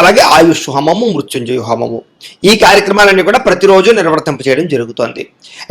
అలాగే ఆయుష్ హోమము మృత్యుంజయ హోమము. ఈ కార్యక్రమాలన్నీ కూడా ప్రతిరోజు నిర్వర్తింప చేయడం జరుగుతోంది.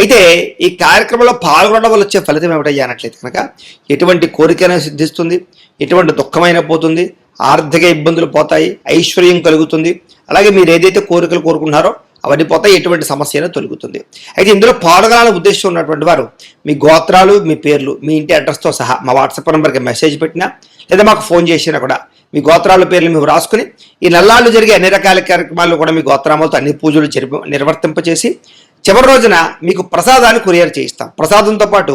అయితే ఈ కార్యక్రమంలో పాల్గొనడం వల్ల వచ్చే ఫలితం ఏమిటయ్యా అనట్లయితే కనుక ఎటువంటి కోరికైనా సిద్ధిస్తుంది ఎటువంటి దుఃఖమైన పోతుంది ఆర్థిక ఇబ్బందులు పోతాయి ఐశ్వర్యం కలుగుతుంది అలాగే మీరు ఏదైతే కోరికలు కోరుకున్నారో అవన్నీ పోతాయి ఎటువంటి సమస్య అయినా తొలుగుతుంది. అయితే ఇందులో పాల్గొనాలని ఉద్దేశం ఉన్నటువంటి వారు మీ గోత్రాలు మీ పేర్లు మీ ఇంటి అడ్రస్తో సహా మా వాట్సాప్ నెంబర్కి మెసేజ్ పెట్టినా లేదా మాకు ఫోన్ చేసినా కూడా మీ గోత్రాల పేర్లు మేము రాసుకుని ఈ నల్లాళ్ళు జరిగే అన్ని రకాల కార్యక్రమాలు కూడా మీ గోత్రామాలతో అన్ని పూజలు జరిపి నిర్వర్తింపచేసి చివరి రోజున మీకు ప్రసాదాన్ని కొరియర్ చేయిస్తాం. ప్రసాదంతో పాటు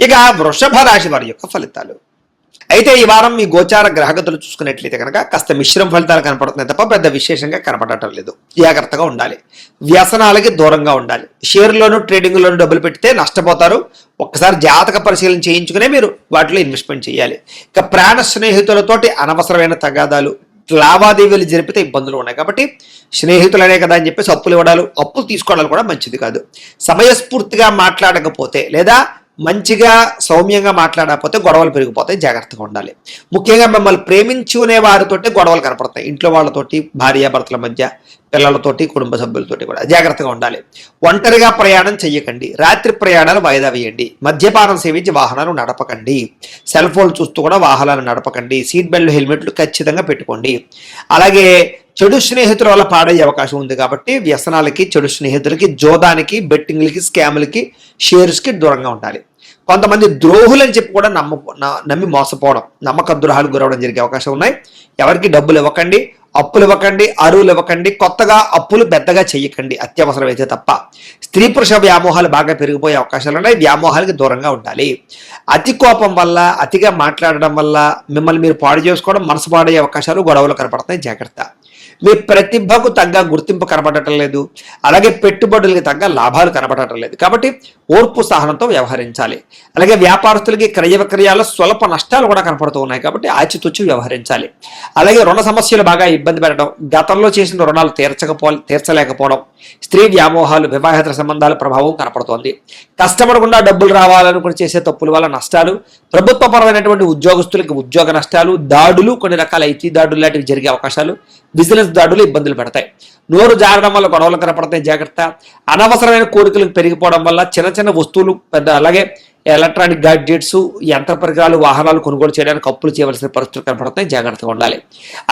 ఇక వృషభ రాశి వారి యొక్క ఫలితాలు. అయితే ఈ వారం మీ గోచార గ్రహగతులు చూసుకున్నట్లయితే కనుక కాస్త మిశ్రమ ఫలితాలు కనపడుతున్నాయి తప్ప పెద్ద విశేషంగా కనపడటం లేదు. జాగ్రత్తగా ఉండాలి. వ్యసనాలకి దూరంగా ఉండాలి. షేర్లోను ట్రేడింగ్లోను డబ్బులు పెడితే నష్టపోతారు. ఒక్కసారి జాతక పరిశీలన చేయించుకునే మీరు వాటిలో ఇన్వెస్ట్మెంట్ చేయాలి. ఇక ప్రాణ స్నేహితులతోటి అనవసరమైన తగాదాలు లావాదేవీలు జరిపితే ఇబ్బందులు ఉన్నాయి కాబట్టి స్నేహితులనే కదా అని చెప్పేసి అప్పులు ఇవ్వడాలు అప్పులు తీసుకోవడాలు కూడా మంచిది కాదు. సమయస్ఫూర్తిగా మాట్లాడకపోతే లేదా మంచిగా సౌమ్యంగా మాట్లాడకపోతే గొడవలు పెరిగిపోతాయి జాగ్రత్తగా ఉండాలి. ముఖ్యంగా మిమ్మల్ని ప్రేమించుకునే వారితోటి గొడవలు కనపడతాయి. ఇంట్లో వాళ్ళతోటి భార్యాభర్తల మధ్య పిల్లలతోటి కుటుంబ సభ్యులతోటి కూడా జాగ్రత్తగా ఉండాలి. ఒంటరిగా ప్రయాణం చెయ్యకండి. రాత్రి ప్రయాణాలు వాయిదా వేయండి. మద్యపానం సేవించి వాహనాలు నడపకండి. సెల్ ఫోన్ చూస్తూ కూడా వాహనాలు నడపకండి. సీట్ బెల్ట్ హెల్మెట్లు ఖచ్చితంగా పెట్టుకోండి. అలాగే చెడు స్నేహితుల వల్ల పాడయ్యే అవకాశం ఉంది కాబట్టి వ్యసనాలకి చెడు స్నేహితులకి జోదానికి బెట్టింగ్లకి స్కాములకి షేర్స్కి దూరంగా ఉండాలి. కొంతమంది ద్రోహులని చెప్పి కూడా నమ్మ నమ్మి మోసపోవడం నమ్మక ద్రోహాలు గురవడం జరిగే అవకాశం ఉన్నాయి. ఎవరికి డబ్బులు ఇవ్వకండి అప్పులు ఇవ్వకండి అరువులు ఇవ్వకండి కొత్తగా అప్పులు పెద్దగా చెయ్యకండి అత్యవసరమైతే తప్ప. స్త్రీ పురుష వ్యామోహాలు బాగా పెరిగిపోయే అవకాశాలు ఉన్నాయి వ్యామోహాలకి దూరంగా ఉండాలి. అతి కోపం వల్ల అతిగా మాట్లాడడం వల్ల మిమ్మల్ని మీరు పాడు చేసుకోవడం మనసు పాడయ్యే అవకాశాలు గొడవలు కనపడతాయి జాగ్రత్త. మీ ప్రతిభకు తగ్గ గుర్తింపు కనబడటం లేదు. అలాగే పెట్టుబడులకి తగ్గ లాభాలు కనబడటం లేదు. కాబట్టి ఓర్పు సహనంతో వ్యవహరించాలి. అలాగే వ్యాపారస్తులకి క్రయ విక్రయాల్లో స్వల్ప నష్టాలు కూడా కనపడుతూ ఉన్నాయి కాబట్టి ఆచితూచి వ్యవహరించాలి. అలాగే రుణ సమస్యలు బాగా ఇబ్బంది పెట్టడం గతంలో చేసిన రుణాలు తీర్చకపో తీర్చలేకపోవడం స్త్రీ వ్యామోహాలు వివాహేతర సంబంధాల ప్రభావం కనపడుతోంది. కష్టపడకుండా డబ్బులు రావాలనుకుని చేసే తప్పుల వల్ల నష్టాలు ప్రభుత్వపరమైనటువంటి ఉద్యోగస్తులకి ఉద్యోగ నష్టాలు దాడులు కొన్ని రకాల ఐటీ దాడులు లాంటివి జరిగే అవకాశాలు బిజినెస్ దాడులు ఇబ్బందులు పెడతాయి. నోరు జారడం వల్ల గొడవలు కనపడతాయి జాగ్రత్త. అనవసరమైన కోరికలు పెరిగిపోవడం వల్ల చిన్న చిన్న వస్తువులు పెద్ద అలాగే ఎలక్ట్రానిక్ గాడ్జెట్స్ యంత్ర పరికరాలు వాహనాలు కొనుగోలు చేయడానికి అప్పులు చేయవలసిన పరిస్థితులు కనపడతాయి జాగ్రత్తగా ఉండాలి.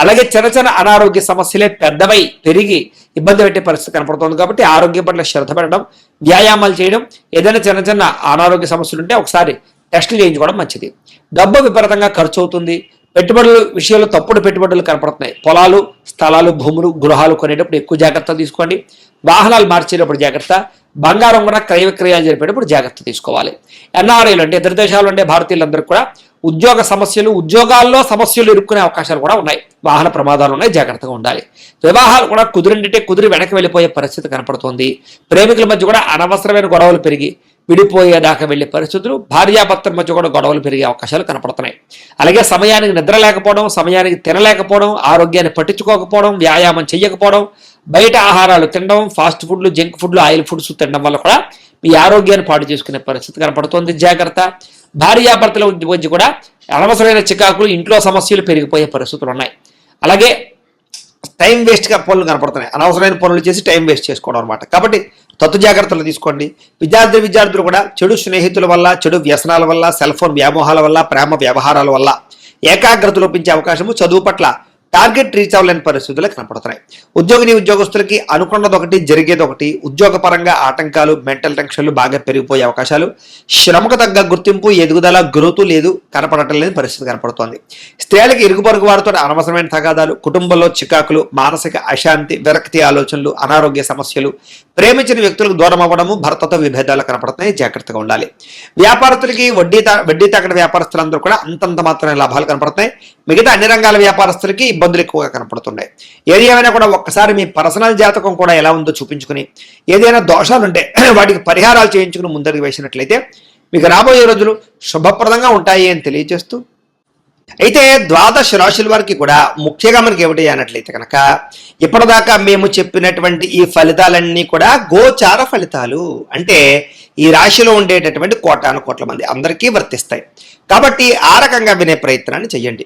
అలాగే చిన్న చిన్న అనారోగ్య సమస్యలే పెద్దవై పెరిగి ఇబ్బంది పెట్టే పరిస్థితి కనపడుతుంది కాబట్టి ఆరోగ్యం పట్ల శ్రద్ధ పెట్టడం వ్యాయామాలు చేయడం ఏదైనా చిన్న చిన్న అనారోగ్య సమస్యలు ఉంటే ఒకసారి టెస్టులు చేయించుకోవడం మంచిది. డబ్బు విపరీతంగా ఖర్చు అవుతుంది. పెట్టుబడుల విషయంలో తప్పుడు పెట్టుబడులు కనపడుతున్నాయి. పొలాలు స్థలాలు భూములు గృహాలు కొనేటప్పుడు ఎక్కువ జాగ్రత్త తీసుకోండి. వాహనాలు మార్చేటప్పుడు జాగ్రత్త. బంగారం కూడా క్రయ విక్రయాలు జరిపేటప్పుడు జాగ్రత్త తీసుకోవాలి. ఎన్ఆర్ఐలు అంటే ఇతర దేశాలు ఉండే భారతీయులందరూ కూడా ఉద్యోగ సమస్యలు ఉద్యోగాల్లో సమస్యలు ఇరుక్కునే అవకాశాలు కూడా ఉన్నాయి. వాహన ప్రమాదాలు ఉన్నాయి జాగ్రత్తగా ఉండాలి. వివాహాలు కూడా కుదిరింటే కుదిరి వెనక్కి వెళ్ళిపోయే పరిస్థితి కనపడుతోంది. ప్రేమికుల మధ్య కూడా అనవసరమైన గొడవలు పెరిగి విడిపోయేదాకా వెళ్ళే పరిస్థితులు భార్యాభర్తల మధ్య కూడా గొడవలు పెరిగే అవకాశాలు కనపడుతున్నాయి. అలాగే సమయానికి నిద్ర లేకపోవడం సమయానికి తినలేకపోవడం ఆరోగ్యాన్ని పట్టించుకోకపోవడం వ్యాయామం చేయకపోవడం బయట ఆహారాలు తినడం ఫాస్ట్ ఫుడ్లు జంక్ ఫుడ్లు ఆయిల్ ఫుడ్స్ తినడం వల్ల కూడా మీ ఆరోగ్యాన్ని పాటు చేసుకునే పరిస్థితి కనపడుతోంది. జాగ్రత్త. భార్యాభర్తల మధ్య కూడా అనవసరమైన చికాకులు ఇంట్లో సమస్యలు పెరిగిపోయే పరిస్థితులు ఉన్నాయి. అలాగే టైం వేస్ట్గా పనులు కనపడుతున్నాయి. అనవసరమైన పనులు చేసి టైం వేస్ట్ చేసుకోవడం అనమాట కాబట్టి తత్తు జాగ్రత్తలు తీసుకోండి. విద్యార్థి విద్యార్థులు కూడా చెడు స్నేహితుల వల్ల చెడు వ్యసనాల వల్ల సెల్ ఫోన్ వ్యామోహాల వల్ల ప్రేమ వ్యవహారాల వల్ల ఏకాగ్రత లోపించే అవకాశము చదువు పట్ల టార్గెట్ రీచ్ అవ్వలేని పరిస్థితులు కనపడుతున్నాయి. ఉద్యోగిని ఉద్యోగస్తులకి అనుకున్నది ఒకటి జరిగేది ఒకటి ఉద్యోగపరంగా ఆటంకాలు మెంటల్ టెన్షన్లు బాగా పెరిగిపోయే అవకాశాలు శ్రమకు తగ్గ గుర్తింపు ఎదుగుదల గ్రోత్ లేదు కనపడటం లేని పరిస్థితి కనపడుతోంది. స్త్రీలకు ఇరుగు పొరుగు వారితో అనవసరమైన తగాదాలు కుటుంబంలో చికాకులు మానసిక అశాంతి విరక్తి ఆలోచనలు అనారోగ్య సమస్యలు ప్రేమించిన వ్యక్తులకు దూరం అవ్వడము భర్తతో విభేదాలు కనపడుతున్నాయి జాగ్రత్తగా ఉండాలి. వ్యాపారస్తులకి వడ్డీ తా వడ్డీ తాకడ వ్యాపారస్తులందరూ కూడా అంతంత మాత్రమే లాభాలు కనపడుతున్నాయి. మిగతా అన్ని రంగాల వ్యాపారస్తులకి ఇబ్బందులు ఎక్కువగా కనపడుతున్నాయి. ఏది ఏమైనా కూడా ఒక్కసారి మీ పర్సనల్ జాతకం కూడా ఎలా ఉందో చూపించుకుని ఏదైనా దోషాలు ఉంటే వాటికి పరిహారాలు చేయించుకుని ముందరికి వేసినట్లయితే మీకు రాబోయే రోజులు శుభప్రదంగా ఉంటాయి అని తెలియజేస్తూ అయితే ద్వాదశ రాశుల వారికి కూడా ముఖ్యంగా మనకి ఏమిటి అన్నట్లయితే కనుక ఇప్పటిదాకా మేము చెప్పినటువంటి ఈ ఫలితాలన్నీ కూడా గోచార ఫలితాలు. అంటే ఈ రాశిలో ఉండేటటువంటి కోటాను కోట్ల మంది అందరికీ వర్తిస్తాయి. కాబట్టి ఆ రకంగా వినే ప్రయత్నాన్ని చేయండి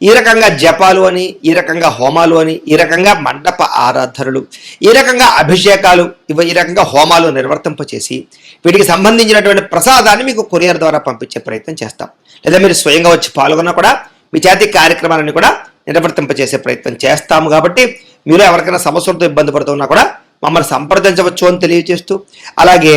ఈ రకంగా జపాలు అని ఈ రకంగా హోమాలు అని ఈ రకంగా మండప ఆరాధనలు ఈ రకంగా అభిషేకాలు ఇవి ఈ రకంగా హోమాలు నిర్వర్తింపచేసి వీటికి సంబంధించినటువంటి ప్రసాదాన్ని మీకు కొరియర్ ద్వారా పంపించే ప్రయత్నం చేస్తాం. లేదా మీరు స్వయంగా వచ్చి పాల్గొన్నా కూడా మీ జాతి కార్యక్రమాలను కూడా నిర్వర్తింపచేసే ప్రయత్నం చేస్తాము కాబట్టి మీరు ఎవరికైనా సమస్యలతో ఇబ్బంది పడుతున్నా కూడా మమ్మల్ని సంప్రదించవచ్చు అని తెలియజేస్తూ అలాగే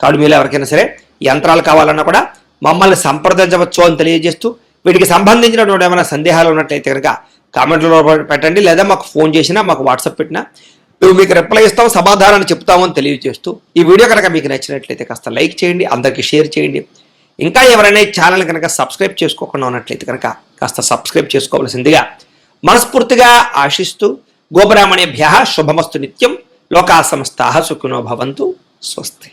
కాబట్టి మీలో ఎవరికైనా సరే యంత్రాలు కావాలన్నా కూడా మమ్మల్ని సంప్రదించవచ్చు అని తెలియజేస్తూ వీటికి సంబంధించినటువంటి ఏమైనా సందేహాలు ఉన్నట్లయితే కనుక కామెంట్లో పెట్టండి లేదా మాకు ఫోన్ చేసినా మాకు వాట్సాప్ పెట్టినా మేము మీకు రిప్లై ఇస్తాం సమాధానాన్ని చెప్తామని తెలియజేస్తూ ఈ వీడియో కనుక మీకు నచ్చినట్లయితే కాస్త లైక్ చేయండి అందరికీ షేర్ చేయండి. ఇంకా ఎవరైనా ఛానల్ కనుక సబ్స్క్రైబ్ చేసుకోకుండా ఉన్నట్లయితే కనుక కాస్త సబ్స్క్రైబ్ చేసుకోవాల్సిందిగా మనస్ఫూర్తిగా ఆశిస్తూ గోబ్రాహ్మణేభ్య శుభమస్తు నిత్యం. లోకా సమస్తా సుఖినో భవంతు. స్వస్తి.